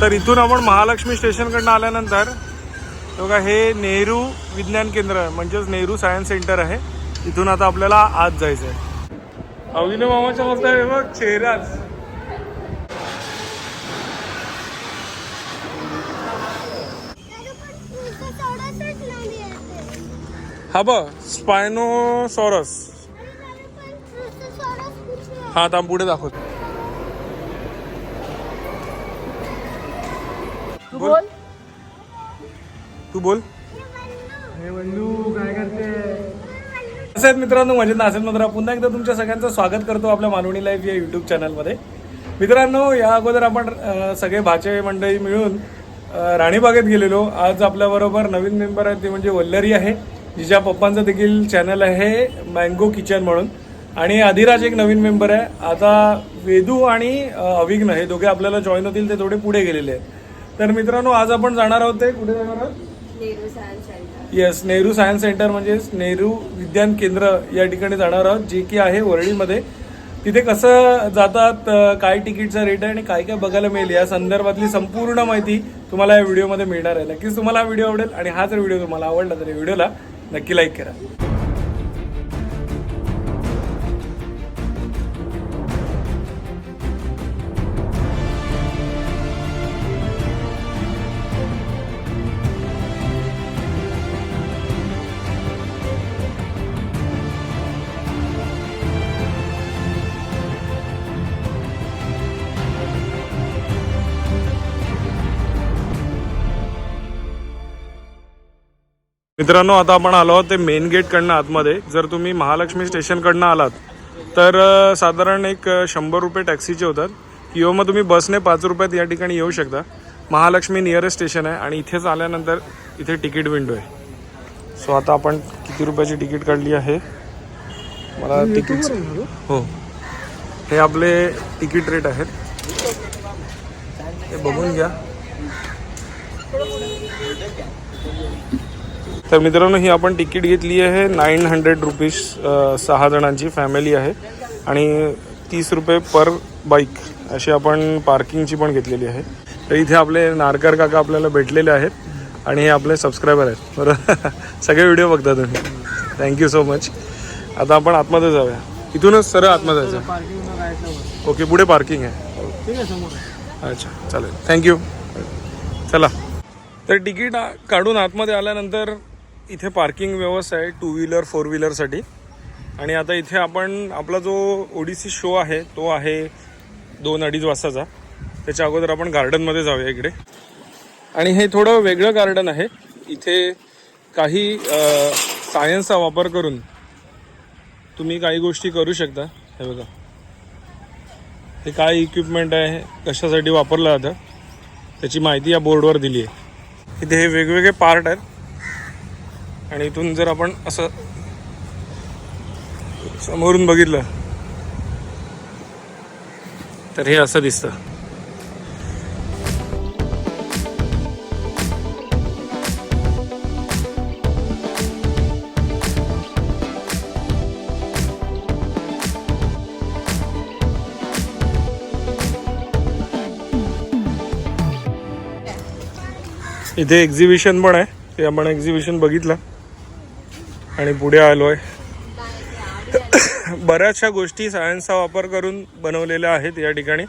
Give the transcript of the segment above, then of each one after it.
तर इथून आपण महालक्ष्मी स्टेशनकडनं आल्यानंतर बघा हे नेहरू विज्ञान केंद्र म्हणजेच नेहरू सायन्स सेंटर आहे. इथून आता आपल्याला आत जायचं आहे अविनय मामाच्या मस्त आहे बघ चेहराच. हा बघ स्पायनोसॉरस. हा आता पुढे दाखवतो. बोल. तू बोल. हे काय करते? मित्रांनो मजेत नासेल मंत्रा. पुन्हा एकदा तुमच्या सगळ्यांचं स्वागत करतो आपल्या मालवणी लाईफ या युट्यूब चॅनलमध्ये मित्रांनो या अगोदर आपण सगळे भाचे मंडळी मिळून राणीबागेत गेलेलो. आज आपल्याबरोबर नवीन मेंबर आहेत ते म्हणजे वल्लरी आहे जिच्या पप्पांचं देखील चॅनल आहे मँगो किचन म्हणून. आणि अधिराज एक नवीन मेंबर आहे. आता वेदू आणि अविघ्न हे दोघे आपल्याला जॉईन होतील ते थोडे पुढे गेलेले आहेत. तर मित्रांनो आज आपण जाणार आहोत ते कुठे जाणार आहोत? Nehru science centre. Yes Nehru science centre म्हणजेच नेहरू विज्ञान केंद्र या ठिकाणी जाणार आहोत जे की आहे वरळीमध्ये तिथे कसं जातात काय तिकीटचा रेट आहे आणि काय काय बघायला मिळेल या संदर्भातली संपूर्ण माहिती तुम्हाला या व्हिडिओमध्ये मिळणार आहे. नक्कीच तुम्हाला हा व्हिडिओ आवडेल आणि हा जर व्हिडिओ तुम्हाला आवडला तर या व्हिडिओला नक्की लाईक करा. मित्रांनो आता आपण आलो आहोत ते मेन गेटकडनं आतमध्ये. जर तुम्ही महालक्ष्मी स्टेशनकडनं आलात तर साधारण एक शंभर रुपये टॅक्सीचे होतात. किंवा मग तुम्ही बसने पाच रुपयात या ठिकाणी येऊ शकता. महालक्ष्मी नियरेस्ट स्टेशन आहे आणि इथेच आल्यानंतर इथे तिकीट विंडो आहे. सो आता आपण किती रुपयाची तिकीट काढली आहे? मला तिकीट हो. हे आपले तिकीट रेट आहेत. हे बघून घ्या. तर मित्रांनो ही आपण तिकीट घेतली आहे. नाईन हंड्रेड रुपीज सहा जणांची फॅमिली आहे. आणि तीस रुपये पर बाईक अशी आपण पार्किंगची पण घेतलेली आहे. तर इथे आपले नारकर काका आपल्याला भेटलेले आहेत आणि हे आपले सबस्क्रायबर आहेत. बरोबर सगळे व्हिडिओ बघता तुम्ही. थँक्यू सो मच आता आपण आतमध्ये जाऊया. इथूनच सरळ आतमध्ये जायचं. ओके पुढे पार्किंग आहे. ठीक आहे समोर अच्छा चालेल. थँक्यू चला. तर तिकीट काढून आतमध्ये आल्यानंतर इथे पार्किंग व्यवस्था आहे टू व्हीलर फोर व्हीलरसाठी आणि आता इथे आपण आपला जो ओडिसी शो आहे तो आहे दोन अडीच वाजताचा. त्याच्या अगोदर आपण गार्डनमध्ये जाऊया इकडे. आणि हे थोडं वेगळं गार्डन आहे. इथे काही सायन्सचा वापर करून तुम्ही काही गोष्टी करू शकता. हे बघा. हे काय इक्विपमेंट आहे कशासाठी वापरलं जातं त्याची माहिती या बोर्डवर दिली आहे. इथे हे वेगवेगळे पार्ट आहेत. आणि इथून जर आपण असं समोरून बघितलं तर हे असं दिसतं. इथे एक्झिबिशन पण आहे. ते आपण एक्झिबिशन बघितलं. आणि पुढे आलो आहे बऱ्याचशा गोष्टी सायन्सचा वापर करून बनवलेल्या आहेत या ठिकाणी.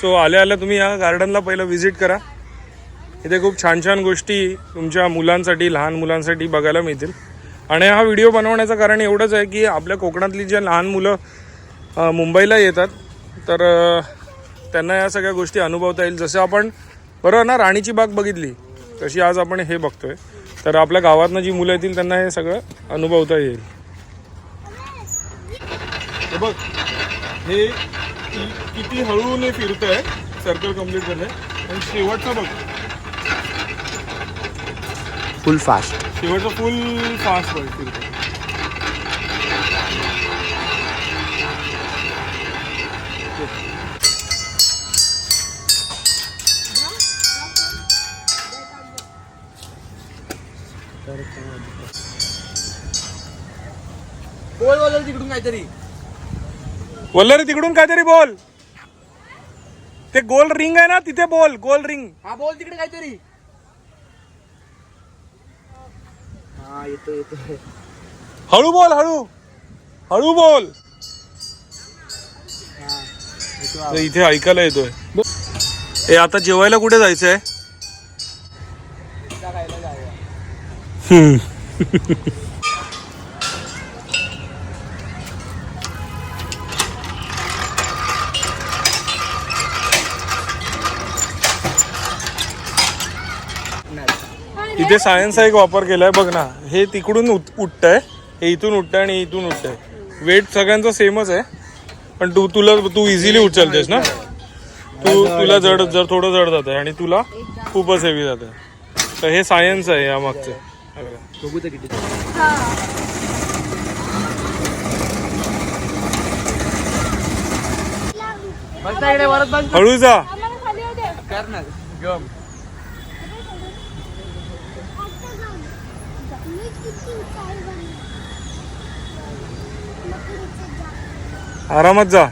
सो आल्या आल्या तुम्ही या गार्डनला पहिलं व्हिजिट करा. इथे खूप छान छान गोष्टी तुमच्या मुलांसाठी लहान मुलांसाठी बघायला मिळतील. आणि हा व्हिडिओ बनवण्याचं कारण एवढंच आहे की आपल्या कोकणातली जे लहान मुलं मुंबईला येतात तर त्यांना या सगळ्या गोष्टी अनुभवता येईल. जसं आपण बरोबर ना राणीची बाग बघितली तशी आज आपण हे बघतोय. तर आपल्या गावातनं जी मुलं येतील त्यांना हे सगळं अनुभवता येईल. हे बघ हे किती हळूने फिरतंय सर्कल कंप्लीट झालंय. आणि शेवटचं बघ. फुल फास्ट शेवटचं फुल फास्ट बघ फिरतंय बोल बोल तिकडून काहीतरी. वल्लरी तिकडून काहीतरी बोल. ते गोल रिंग आहे ना तिथे बोल गोल रिंग. हा बोल तिकडे काहीतरी. हा येतो येतो हळू बोल हळू. हळू बोल. तर इथे ऐकायला येतोय. ए आता जेवायला कुठे जायचंय? इथे सायन्सचा एक वापर केलाय बघ ना. हे तिकडून उठतंय हे इथून उठतंय आणि इथून उठतंय. वेट सगळ्यांचं सेमच आहे पण तू तुला तू इझिली उचलतेस ना? तू तुला जड जर थोडं जड जात आहे आणि तुला खूपच हेवी जात आहे तर हे सायन्स आहे या मागचं बघू तर किती बघ ना इकडे वरत बघ. हळू जा. कर ना गम. आरामात जा.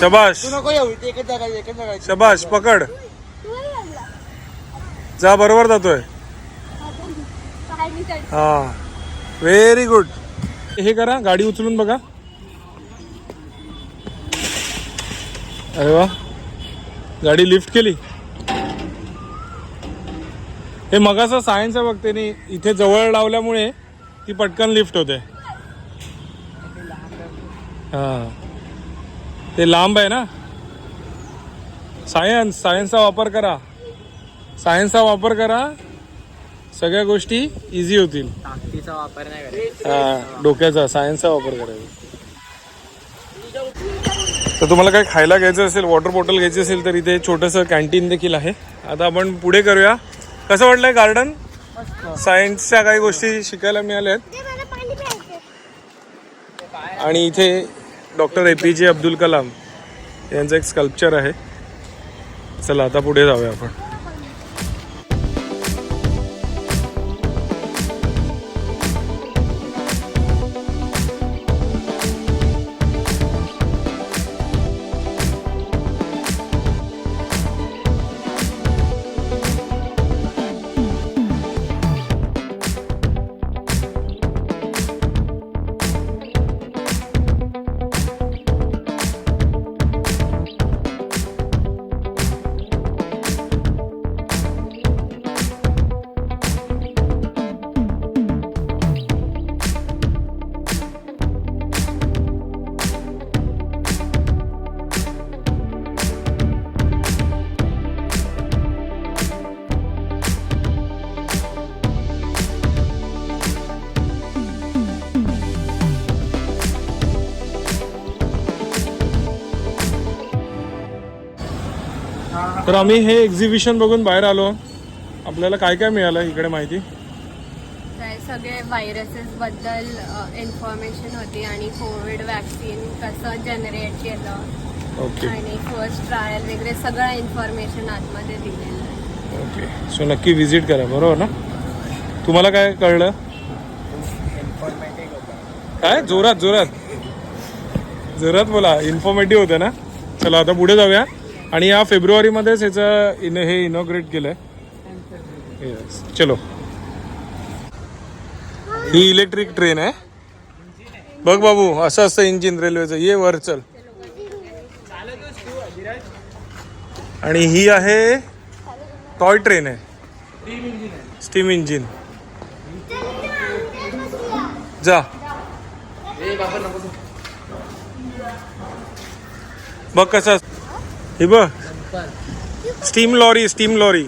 शबाश. तू नको येऊ इथे एकच जागा आहे, एकच जागा आहे. शबाश पकड. जा बरोबर जातोय. हा. व्हेरी गुड हे करा गाडी उचलून बघा. अरे वा. गाडी लिफ्ट केली. हे मगाचं सायन्स आहे बघते नी इथे जवळ लावल्यामुळे ती पटकन लिफ्ट होते. हा. ते लांब आहे ना? सायन्स सायन्सचा वापर करा. सायन्सचा वापर करा. सगळ्या गोष्टी इझी होतील. ताकदीचा वापर नाही करायचा. हा, डोक्याचा सायन्सचा वापर करायचा. तर तुम्हाला काही खायला घ्यायचं असेल वॉटर बॉटल घ्यायची असेल तर इथे छोटंसं कॅन्टीन देखील आहे. आता आपण पुढे करूया. कसं वाटलंय गार्डन सायन्सच्या काही गोष्टी शिकायला मिळाल्या आहेत. आणि इथे डॉक्टर ए पी जे अब्दुल कलाम यांचं एक स्कल्पचर आहे. चला आता पुढे जाऊया आपण. तर आम्ही हे एक्झिबिशन बघून बाहेर आलो. आपल्याला काय काय मिळालं इकडे माहिती? काय सगळे व्हायरसेस बद्दल इन्फॉर्मेशन होती आणि कोविड वॅक्सिन कसं जनरेट केलं. ओके आणि फर्स्ट ट्रायल वगैरे सगळं इन्फॉर्मेशन आतमध्ये दिलेलं आहे. ओके सो नक्की विजिट करा. बरोबर ना? तुम्हाला काय कळलं? काय? जोरात जोरात. जोरात बोला. इन्फॉर्मेटिव्ह होतं ना? चला आता पुढे जाऊया. आणि या फेब्रुवारीमध्येच ह्याचं इन हे इनॉग्रेट केलं आहे चलो. ही इलेक्ट्रिक ट्रेन आहे. बघ बाबू असं असतं इंजिन रेल्वेचं ये वर चल. आणि ही आहे टॉय ट्रेन आहे. स्टीम इंजिन जा. बघ कसं असतं. हे बघ. Steam lorry steam lorry.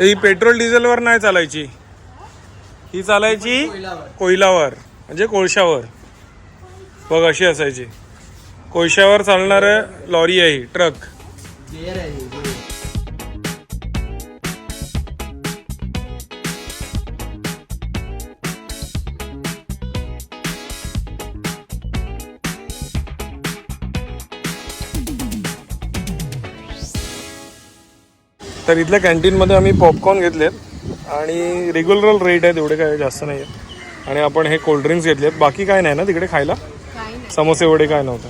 ही पेट्रोल डिझेलवर नाही चालायची. ही चालायची कोयलावर म्हणजे कोळशावर. बघ अशी असायची. कोळशावर चालणार लॉरी आहे ही ट्रक. तर इथल्या कॅन्टीनमध्ये आम्ही पॉपकॉर्न घेतलेत आणि रेग्युलर रेट आहेत एवढे काय जास्त नाही आहेत आणि आपण हे कोल्ड्रिंक्स ड्रिंक्स घेतलेत. बाकी काय नाही ना तिकडे खायला? समोसे एवढे काय नव्हतं?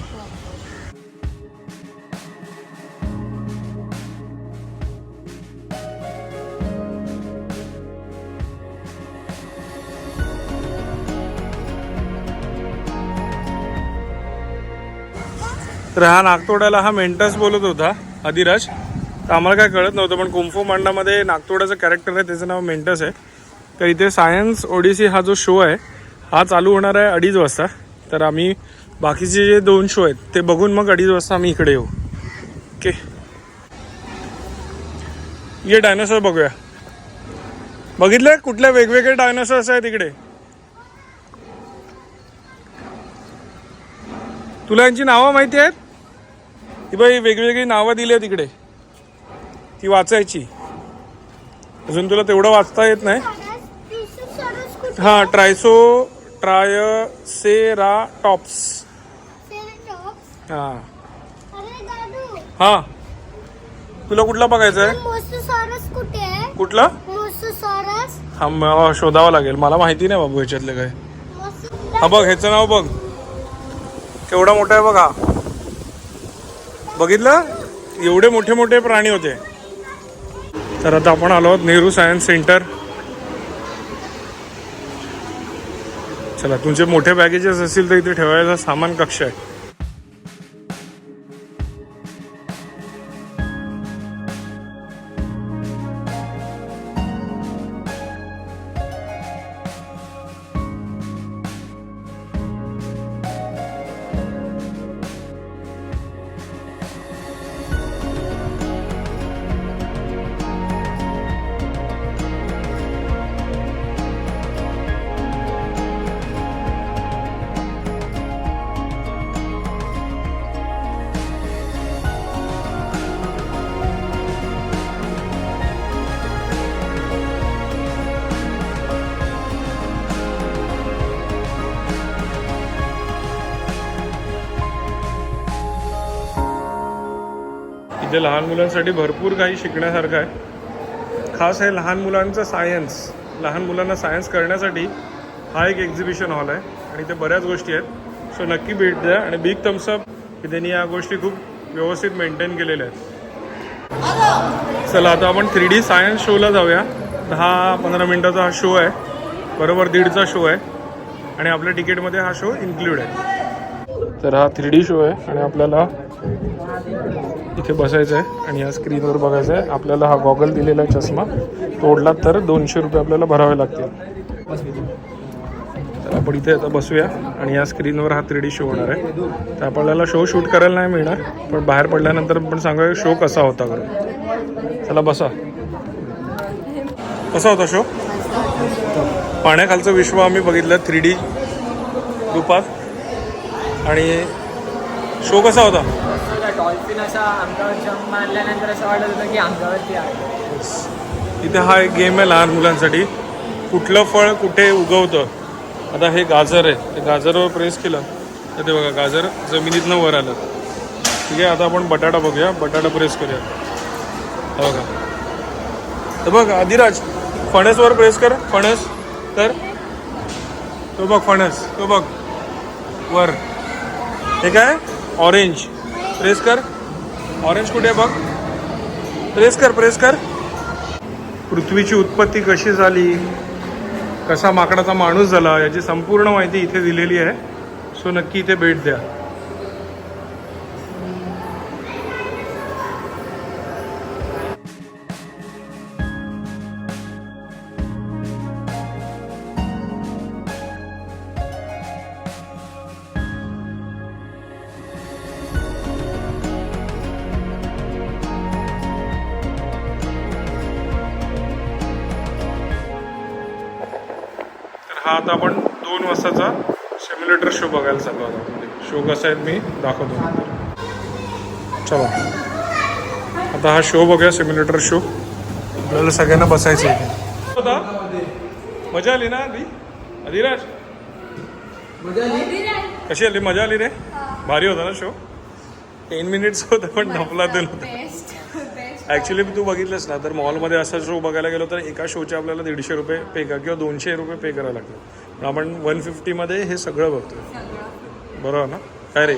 तर हा नागतोड्याला हा मेंटस बोलत होता अधिराज. तर आम्हाला काय कळत नव्हतं पण कुंफू मांडामध्ये नागतोड्याचं कॅरेक्टर आहे त्याचं नाव मेंटस आहे. तर इथे सायन्स ओडिसी हा जो शो आहे हा चालू होणार आहे अडीच वाजता. तर आम्ही बाकीचे जे दोन शो आहेत ते बघून मग अडीच वाजता आम्ही इकडे येऊ. ओके ये डायनासोर बघूया. बघितलं कुठल्या वेगवेगळे डायनासोर्स आहेत इकडे? तुला यांची नावं माहिती आहेत? की बाई वेगवेगळी नावं दिली आहेत इकडे. ती वाचायची. अजून तुला तेवढं वाचता येत नाही? हा ट्रायसो ट्राय सेरा टॉप्स हा. हा. तुला कुठला बघायचा आहे? कुठला? हा शोधावा शोधावं लागेल. मला माहिती नाही बाबू ह्याच्यातले काय. हा बघ ह्याचं नाव बघ. केवढा मोठा आहे बघा. बघितलं? एवढे मोठे मोठे प्राणी होते. तर आता आपण आलो आहोत नेहरू सायन्स सेंटर. चला तुमचे मोठे बॅगेजेस असतील तर इथे ठेवायचा सामान कक्ष आहे. इथे लहान मुलांसाठी भरपूर काही शिकण्यासारखं आहे. खास आहे लहान मुलांचं सायन्स लहान मुलांना सायन्स करण्यासाठी हा एक एक्झिबिशन हॉल आहे आणि इथे बऱ्याच गोष्टी आहेत. सो नक्की भेट द्या आणि बिग थम्सअप की त्यांनी या गोष्टी खूप व्यवस्थित मेंटेन केलेल्या आहेत. चला आता आपण थ्री डी सायन्स शोला जाऊया. दहा पंधरा मिनटाचा हा शो आहे. बरोबर दीडचा शो आहे. आणि आपल्या तिकीटमध्ये हा शो इन्क्लूड आहे. तर हा थ्री डी शो आहे आणि आपल्याला इथे बसायचं आहे आणि या स्क्रीनवर बघायचं आहे. आपल्याला हा गॉगल दिलेला आहे चष्मा तोडला तर दोनशे रुपये आपल्याला भरावे लागतील. तर आपण इथे आता बसूया आणि या स्क्रीनवर हा थ्री डी शो होणार आहे. तर आपल्याला शो शूट करायला नाही मिळणार पण बाहेर पडल्यानंतर आपण सांगा शो कसा होता करून चला बसा. कसा होता शो पाण्याखालचं विश्व आम्ही बघितलं थ्री डी रूपात. आणि शो कसा होता? डॉल्फिन असा अंगावर जंप मारल्यानंतर असं वाटत होतं की आहे. इथे हा एक गेम आहे लहान मुलांसाठी. कुठलं फळ कुठे उगवतं? आता हे गाजर आहे. ते गाजरवर प्रेस केलं. तर ते बघा गाजर जमिनीतनं वर आलं. ठीक आहे आता आपण बटाटा बघूया. बटाटा प्रेस करूया. हा बघा. तर बघ आदिराज फणसवर प्रेस कर. फणस तर? तो बघ फणस. तो बघ. वर. हे काय? ऑरेंज प्रेस कर. ऑरेंज कुठे आहे बघ? प्रेस कर प्रेस कर. पृथ्वीची उत्पत्ती कशी झाली? कसा माकडाचा माणूस झाला? याची संपूर्ण माहिती इथे दिलेली आहे. सो नक्की इथे भेट द्या. शो कसा आहेत मी दाखवतो. चला. आता हा शो बघूया सिम्युलेटर शो. आपल्याला सगळ्यांना बसायचं आहे. होता मजा आली ना आधी? अधिराज? कशी आली? मजा आली रे? भारी होता ना शो. टेन मिनिट्स होता पण ढपला दिला होता. ॲक्च्युली तू बघितलंस ना तर मॉलमध्ये असा शो बघायला गेलो तर एका शोचे आपल्याला दीडशे रुपये पे करा किंवा दोनशे रुपये पे करायला लागतात पण आपण वन फिफ्टीमध्ये हे सगळं बघतोय. बरोबर ना काय रे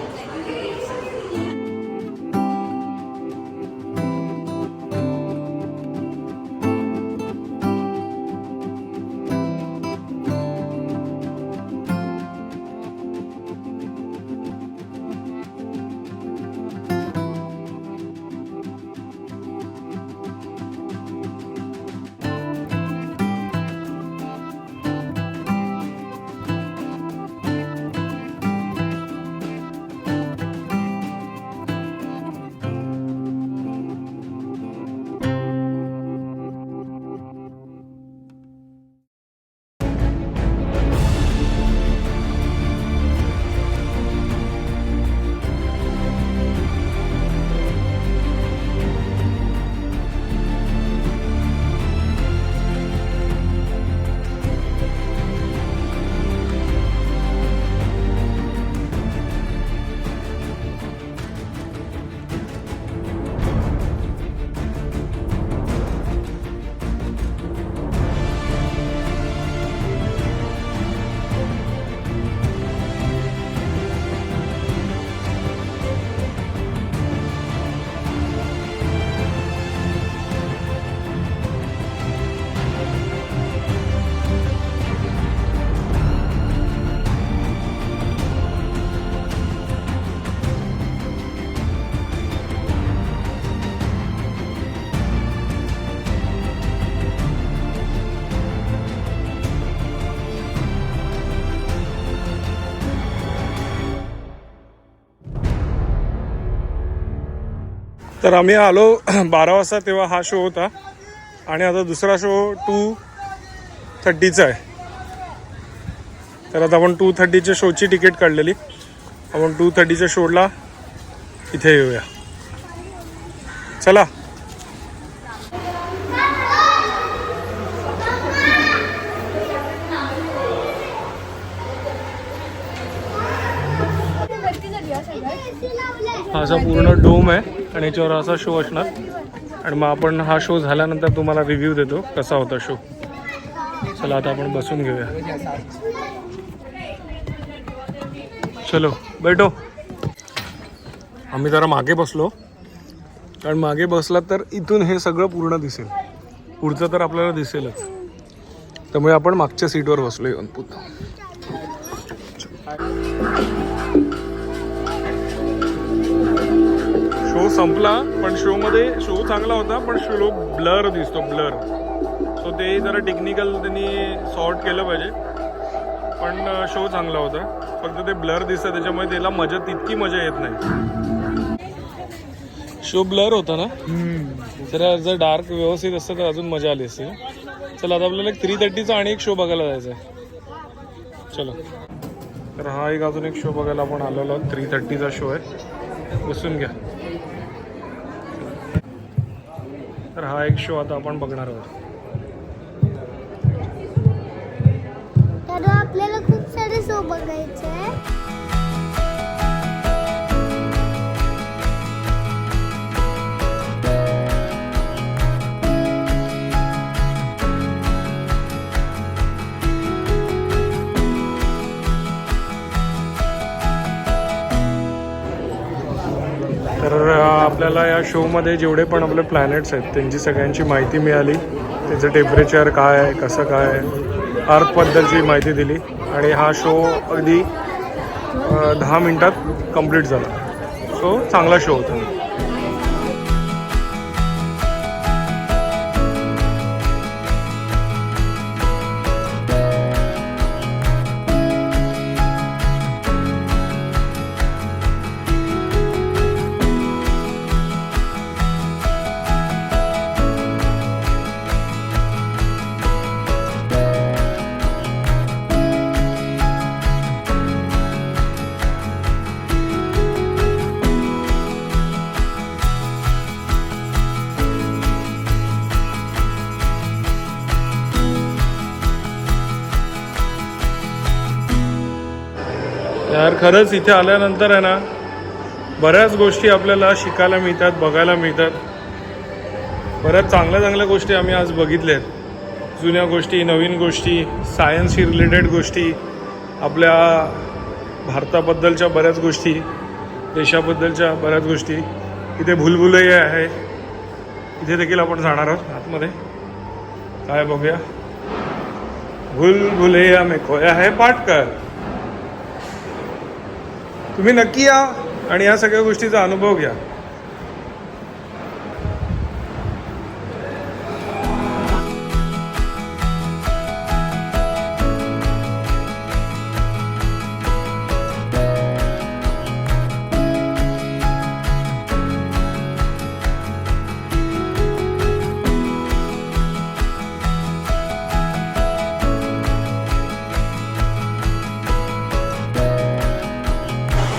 तर आम्ही आलो बारा वाजता तेव्हा हा शो होता. आणि आता दुसरा शो टू थर्टीचा आहे. तर आता आपण टू थर्टीच्या शोची तिकीट काढलेली. आपण टू थर्टीच्या शोला इथे येऊया. चला. हा असा पूर्ण डोम आहे आणि याच्यावर असा शो असणार. आणि मग आपण हा शो झाल्यानंतर तुम्हाला रिव्ह्यू देतो कसा होता शो चला आता आपण बसून घेऊया. चलो बैठो. आम्ही जरा मागे बसलो. कारण मागे बसला तर इथून हे सगळं पूर्ण दिसेल. पुढचं तर आपल्याला दिसेलच. त्यामुळे आपण मागच्या सीटवर बसलो येऊन पुन्हा शो संपला पण शो मध्ये शो चांगला होता पण शो ब्लर दिसतो ब्लर सो ते जरा टेक्निकल त्यांनी सॉर्ट केलं पाहिजे. पण शो चांगला होता. फक्त ते ब्लर दिसतं त्याच्यामुळे त्याला मजा तितकी मजा येत नाही. शो ब्लर होता ना? जरा जर डार्क व्यवस्थित असतं तर अजून मजा आली असती चला आता आपल्याला एक थ्री थर्टीचा आणि एक शो बघायला जायचा आहे. चलो. तर हा एक अजून एक शो बघायला आपण आलेलो थ्री थर्टीचा शो आहे. बसून घ्या. तर हा एक शो आता आपण बघणार आहोत. तर आपल्याला खूप सारे शो बघायचे आहे आपल्याला या शोमध्ये जेवढे पण आपले प्लॅनेट्स आहेत त्यांची सगळ्यांची माहिती मिळाली. त्याचं टेम्परेचर काय आहे कसं काय आहे अर्थबद्दलची माहिती दिली. आणि हा शो अगदी दहा मिनटात कंप्लीट झाला. सो चांगला शो होता. खरंच इथे आल्यानंतर आहे ना बऱ्याच गोष्टी आपल्याला शिकायला मिळतात बघायला मिळतात. बऱ्याच चांगल्या चांगल्या गोष्टी आम्ही आज बघितल्या आहेत जुन्या गोष्टी नवीन गोष्टी सायन्सशी रिलेटेड गोष्टी आपल्या भारताबद्दलच्या बऱ्याच गोष्टी देशाबद्दलच्या बऱ्याच गोष्टी. इथे भुलभुलही आहे. इथे देखील आपण जाणार आहोत आतमध्ये. काय बघूया. भूल भुलैया में खोया है पाटकर. तुम्ही नक्की या आणि या सगळ्या गोष्टीचा अनुभव घ्या.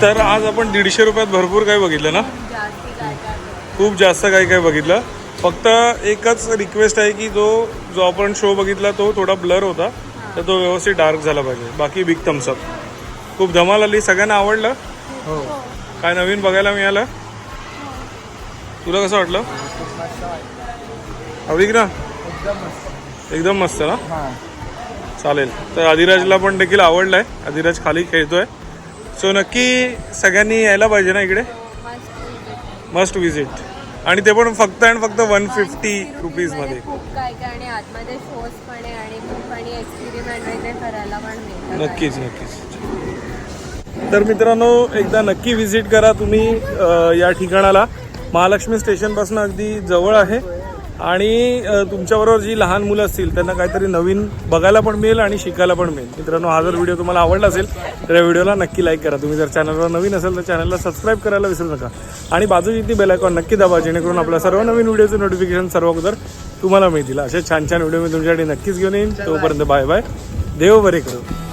तर आज आपण दीडशे रुपयात भरपूर काही बघितलं ना? जास्ती काय काय खूप जास्त काही काही बघितलं. फक्त एकच रिक्वेस्ट आहे की जो जो आपण शो बघितला तो थोडा ब्लर होता. तर तो व्यवस्थित डार्क झाला पाहिजे. बाकी बिग थम्सअप खूप धमाल आली. सगळ्यांना आवडलं? हो. काय नवीन बघायला मिळालं? तुला कसं वाटलं? आवडी ना? एकदम मस्त. ना? चालेल. तर अधिराजला पण देखील आवडलाय. अधिराज खाली खेळतोय. सो नक्की सगळ्यांनी यायला पाहिजे ना इकडे? मस्ट विजिट आणि ते पण फक्त आणि फक्त वन फिफ्टी रुपीजमध्ये नक्कीच नक्कीच. तर मित्रांनो एकदा नक्की विजिट करा तुम्ही या ठिकाणाला. महालक्ष्मी स्टेशनपासून अगदी जवळ आहे. आणि तुमच्याबरोबर जी लहान मुलं असतील त्यांना काहीतरी नवीन बघायला पण मिळेल आणि शिकायला पण मिळेल. मित्रांनो हा जर व्हिडिओ तुम्हाला आवडला असेल तर या व्हिडिओला नक्की लाईक करा. तुम्ही जर चॅनलवर नवीन असेल तर चॅनलला सबस्क्राईब करायला विसरू नका. आणि बाजूची ती बेलायकॉन नक्की दाबा जेणेकरून आपल्या सर्व नवीन व्हिडिओचं नोटिफिकेशन सर्व अगोदर तुम्हाला मिळतील. असे छान छान व्हिडिओ मी तुमच्यासाठी नक्कीच घेऊन येईन. तोपर्यंत बाय बाय देव बरे करू.